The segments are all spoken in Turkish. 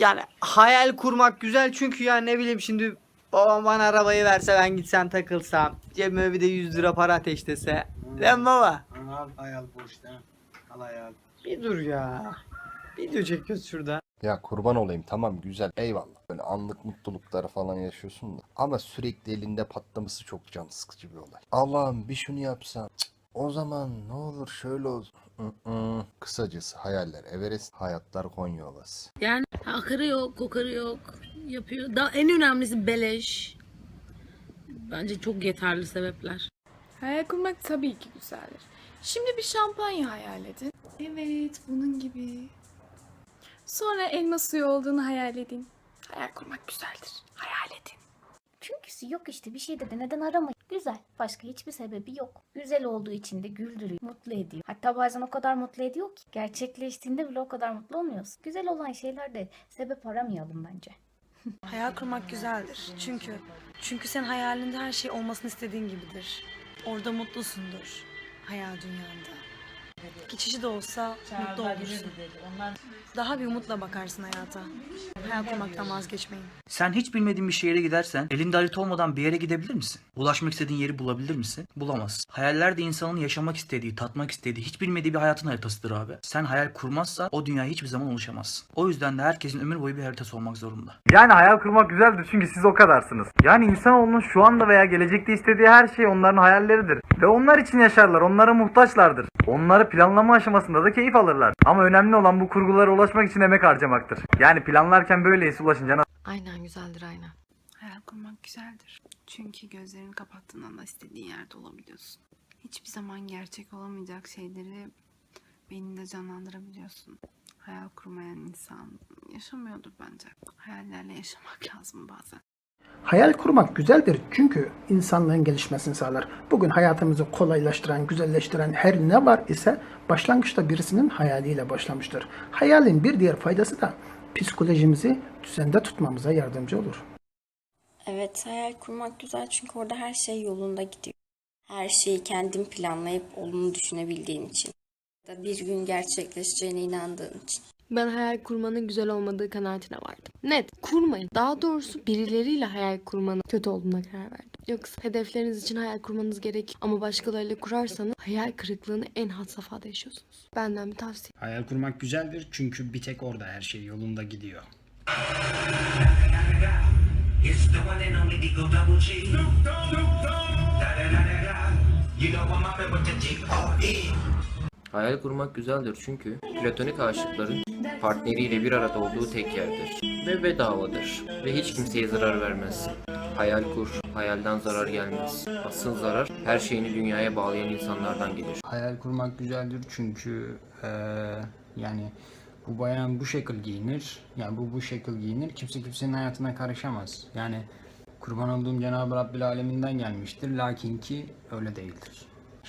yani hayal kurmak güzel çünkü ya ne bileyim şimdi babam bana arabayı verse ben gitsem takılsam cebime bir de 100 lira para ateşlese. Lan baba Al hayal boş değil mi? Al hayal. bir dur ya. Video çekiyoruz şurada. Ya kurban olayım tamam güzel eyvallah. Böyle anlık mutlulukları falan yaşıyorsun da. Ama sürekli elinde patlaması çok can sıkıcı bir olay. Allah'ım bir şunu yapsam. Cık, O zaman ne olur şöyle olsun. Kısacası hayaller Everest, hayatlar Konya Ovası. Yani akarı yok, kokarı yok. Yapıyor. Daha en önemlisi beleş. Bence çok yeterli sebepler. Hayal kurmak tabii ki güzeldir. Şimdi bir şampanya hayal edin. Evet, bunun gibi. Sonra elma suyu olduğunu hayal edin. Hayal kurmak güzeldir. Hayal edin. Çünküsü yok işte bir şey dedi neden aramayın. Güzel. Başka hiçbir sebebi yok. Güzel olduğu için de güldürüyor, mutlu ediyor. Hatta bazen o kadar mutlu ediyor ki gerçekleştiğinde bile o kadar mutlu olmuyorsun. Güzel olan şeylerde sebep aramayalım bence. Hayal kurmak güzeldir. Çünkü çünkü sen hayalinde her şey olmasını istediğin gibidir. Orada mutlusundur. Hayal dünyanda. Geçici de olsa mutlu olursun. Daha bir umutla bakarsın hayata. Hayal kurmaktan vazgeçmeyin. Sen hiç bilmediğin bir şehre gidersen elinde harita olmadan bir yere gidebilir misin? Ulaşmak istediğin yeri bulabilir misin? Bulamazsın. Hayaller de insanın yaşamak istediği, tatmak istediği, hiç bilmediği bir hayatın haritasıdır abi. Sen hayal kurmazsa o dünyaya hiçbir zaman ulaşamazsın. O yüzden de herkesin ömür boyu bir haritası olmak zorunda. Yani hayal kurmak güzeldir çünkü siz o kadarsınız. Yani insanoğlunun şu anda veya gelecekte istediği her şey onların hayalleridir. Ve onlar için yaşarlar, onlara muhtaçlardır. Onları planlama aşamasında da keyif alırlar. Ama önemli olan bu kurgulara ulaşmak için emek harcamaktır. Yani planlarken böyleyse ulaşınca Aynen güzeldir aynen. Hayal kurmak güzeldir. Çünkü gözlerini kapattığın anda istediğin yerde olabiliyorsun. Hiçbir zaman gerçek olamayacak şeyleri beyninde canlandırabiliyorsun. Hayal kurmayan insan yaşamıyordur bence. Hayallerle yaşamak lazım bazen. Hayal kurmak güzeldir çünkü insanlığın gelişmesini sağlar. Bugün hayatımızı kolaylaştıran, güzelleştiren her ne var ise başlangıçta birisinin hayaliyle başlamıştır. Hayalin bir diğer faydası da psikolojimizi düzende tutmamıza yardımcı olur. Evet hayal kurmak güzel çünkü orada her şey yolunda gidiyor. Her şeyi kendin planlayıp olumlu düşünebildiğin için. Da bir gün gerçekleşeceğine inandığın için. Ben hayal kurmanın güzel olmadığı kanaatine vardım. Net, kurmayın. Daha doğrusu birileriyle hayal kurmanın kötü olduğuna karar verdim. Yoksa hedefleriniz için hayal kurmanız gerek ama başkalarıyla kurarsanız hayal kırıklığını en had safhada yaşıyorsunuz. Benden bir tavsiye. Hayal kurmak güzeldir çünkü bir tek orada her şey yolunda gidiyor. Hayal kurmak güzeldir çünkü platonik aşıkların partneriyle bir arada olduğu tek yerdir. Ve bedavadır. Ve hiç kimseye zarar vermez. Hayal kur, hayalden zarar gelmez. Asıl zarar her şeyini dünyaya bağlayan insanlardan gelir. Hayal kurmak güzeldir çünkü eee, yani bu bayan bu şekil giyinir. Yani bu bu şekil giyinir. Kimse kimsenin hayatına karışamaz. Yani kurban olduğum Cenab-ı Rabbil Aleminden gelmiştir. Lakin ki öyle değildir.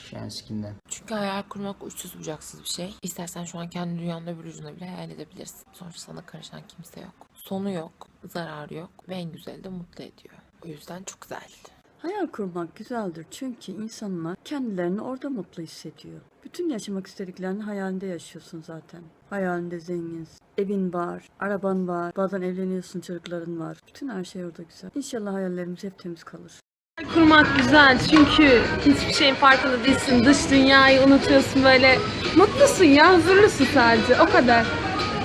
Şenskinden. Çünkü hayal kurmak uçsuz bucaksız bir şey. İstersen şu an kendi dünyanın öbür ucuna bile hayal edebilirsin. Sonuçta sana karışan kimse yok. Sonu yok, zararı yok ve en güzeli de mutlu ediyor. O yüzden çok güzel. Hayal kurmak güzeldir çünkü insanlar kendilerini orada mutlu hissediyor. Bütün yaşamak istediklerini hayalinde yaşıyorsun zaten. Hayalinde zenginsin. Evin var, araban var, bazen evleniyorsun, çocukların var. Bütün her şey orada güzel. İnşallah hayallerimiz hep temiz kalır. Kurmak güzel çünkü hiçbir şeyin farkında değilsin. Dış dünyayı unutuyorsun böyle. Mutlusun ya, huzurlusun sadece. O kadar.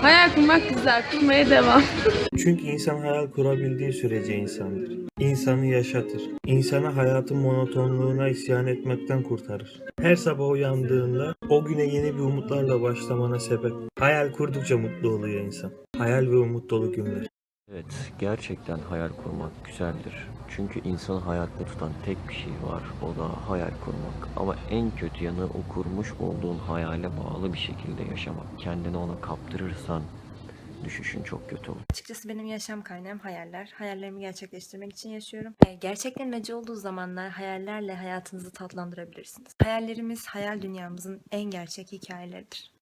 Hayal kurmak güzel, kurmaya devam. Çünkü insan hayal kurabildiği sürece insandır. İnsanı yaşatır. İnsanı hayatın monotonluğuna isyan etmekten kurtarır. Her sabah uyandığında o güne yeni bir umutlarla başlamana sebep. Hayal kurdukça mutlu oluyor insan. Hayal ve umut dolu günler. Evet, gerçekten hayal kurmak güzeldir. Çünkü insanı hayatta tutan tek bir şey var, o da hayal kurmak. Ama en kötü yanı o kurmuş olduğun hayale bağlı bir şekilde yaşamak. Kendini ona kaptırırsan düşüşün çok kötü olur. Açıkçası benim yaşam kaynağım hayaller. Hayallerimi gerçekleştirmek için yaşıyorum. Gerçeklerin acı olduğu zamanlar hayallerle hayatınızı tatlandırabilirsiniz. Hayallerimiz hayal dünyamızın en gerçek hikayeleridir.